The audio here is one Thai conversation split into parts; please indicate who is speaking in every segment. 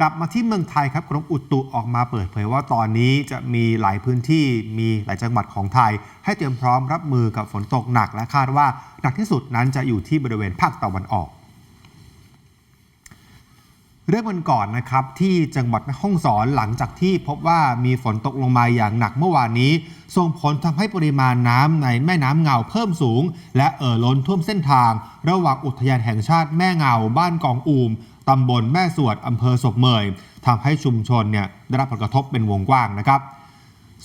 Speaker 1: กลับมาที่เมืองไทยครับกรมอุตุออกมาเปิดเผยว่าตอนนี้จะมีหลายพื้นที่มีหลายจังหวัดของไทย ให้เตรียมพร้อมรับมือกับฝนตกหนักและคาดว่าหนักที่สุดนั้นจะอยู่ที่บริเวณภาคตะวันออก เรื่องมันก่อนนะครับที่จังหวัดแม่ฮ่องสอนหลังจากที่พบว่ามีฝนตกลงมาอย่างหนักเมื่อวานนี้ ส่งผลทำให้ปริมาณน้ำในแม่น้ำเงาเพิ่มสูง และเอ่อล้นท่วมเส้นทาง ระหว่างอุทยานแห่งชาติแม่เงาบ้านกองอูม ตำบลแม่สวดอำเภอศพเมยทำให้ชุมชนเนี่ยได้รับผลกระทบเป็นวงกว้างนะครับ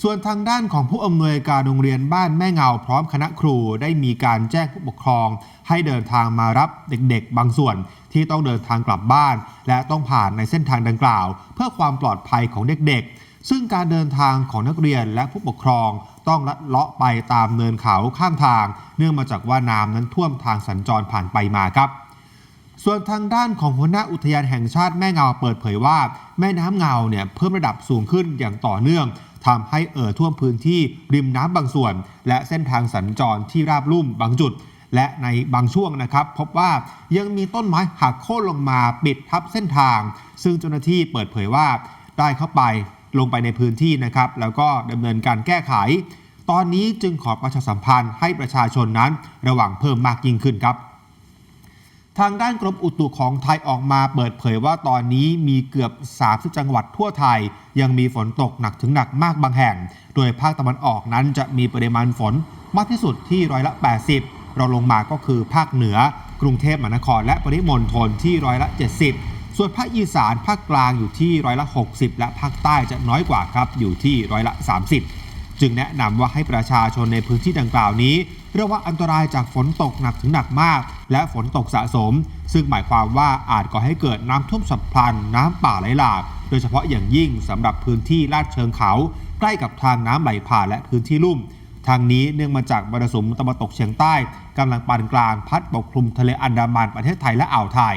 Speaker 1: ส่วนทางด้านของผู้อำนวยการโรงเรียนบ้านแม่เงาพร้อมคณะครูได้มีการแจ้งผู้ปกครอง ให้เดินทางมารับเด็กๆ บางส่วนที่ต้องเดินทางกลับบ้าน และต้องผ่านในเส้นทางดังกล่าว เพื่อความปลอดภัยของเด็กๆ ซึ่งการเดินทางของนักเรียนและผู้ปกครองต้องลัดเลาะไปตามเนินเขาข้างทาง เนื่องมาจากว่าน้ำนั้นท่วมทางสัญจรผ่านไปมาครับ ส่วนทางด้านของหัวหน้าอุทยานแห่งชาติแม่เงาเปิดเผยว่า แม่น้ำเงาเนี่ยเพิ่มระดับสูงขึ้นอย่างต่อเนื่องทำให้เอ่อท่วมพื้นที่ริมน้ำบางส่วน และเส้นทางสัญจรที่ราบลุ่มบางจุด และในบางช่วงนะครับ พบว่ายังมีต้นไม้หักโค่นลงมาปิดทับเส้นทาง ซึ่งเจ้าหน้าที่เปิดเผยว่าได้เข้าไปลงไปในพื้นที่นะครับ แล้วก็ดำเนินการแก้ไข ตอนนี้จึงขอประชาสัมพันธ์ให้ประชาชนนั้นระวังเพิ่มมากยิ่งขึ้นครับ ทางด้านกรมอุตุของไทยออกมาเปิดเผยว่าตอนนี้มีเกือบ 30 จังหวัดทั่วไทย ยังมีฝนตกหนักถึงหนักมากบางแห่ง โดยภาคตะวันออกนั้นจะมีปริมาณฝนมากที่สุดที่ร้อยละ 80 เราลงมาก็คือภาคเหนือกรุงเทพมหานคร และปริมณฑลที่ร้อยละ 70 ส่วนภาคอีสานภาคกลางอยู่ที่ร้อยละ 60 และภาคใต้จะน้อยกว่าครับอยู่ที่ร้อยละ 30 จึงแนะนำว่าให้ประชาชนในพื้นที่ดังกล่าวนี้ระวังอันตรายจากฝนตกหนักถึงหนักมาก และฝนตกสะสม ซึ่งหมายความว่าอาจก่อให้เกิดน้ำท่วมฉับพลัน น้ำป่าไหลหลาก โดยเฉพาะอย่างยิ่งสำหรับพื้นที่ลาดเชิงเขา ใกล้กับทางน้ำไหลผ่านและพื้นที่ลุ่ม ทางนี้เนื่องมาจากมรสุมตะวันตกเฉียงใต้กำลังปานกลางพัดปกคลุมทะเลอันดามันประเทศไทยและอ่าวไทย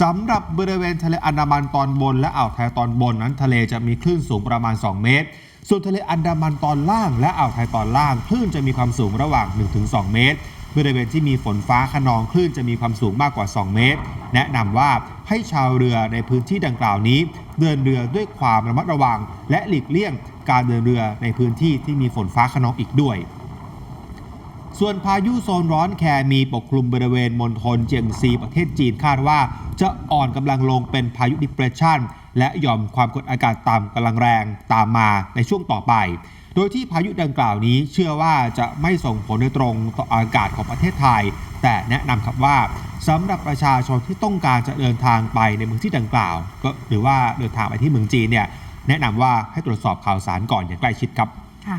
Speaker 1: สำหรับบริเวณทะเลอันดามันตอนบนและอ่าวไทยตอนบนนั้นทะเลจะมีคลื่นสูงประมาณ 2 เมตร ส่วนทะเลอันดามันตอนล่างและอ่าวไทยตอนล่างคลื่นจะมีความสูงระหว่าง 1-2 เมตร บริเวณที่มีฝนฟ้าขนองคลื่นจะมีความสูงมากกว่า 2 เมตร แนะนำว่าให้ชาวเรือในพื้นที่ดังกล่าวนี้ เดินเรือด้วยความระมัดระวัง และหลีกเลี่ยงการเดินเรือในพื้นที่ที่มีฝนฟ้าขนองอีกด้วยส่วนพายุโซนร้อนแคมีปกคลุมบริเวณมณฑลเจียงซีประเทศจีนคาดว่า จะอ่อนกำลังลงเป็นพายุดิเปรสชัน และยอมความกดอากาศต่ำกำลังแรงตามมาในช่วงต่อไป โดยที่พายุดังกล่าวนี้เชื่อว่าจะไม่ส่งผลโดยตรงต่ออากาศของประเทศไทย แต่แนะนำครับว่าสำหรับประชาชนที่ต้องการจะเดินทางไปในเมืองที่ดังกล่าว ก็หรือว่าเดินทางไปที่เมืองจีนเนี่ยแนะนำว่าให้ตรวจสอบข่าวสารก่อนอย่างใกล้ชิดครับ
Speaker 2: ค่ะ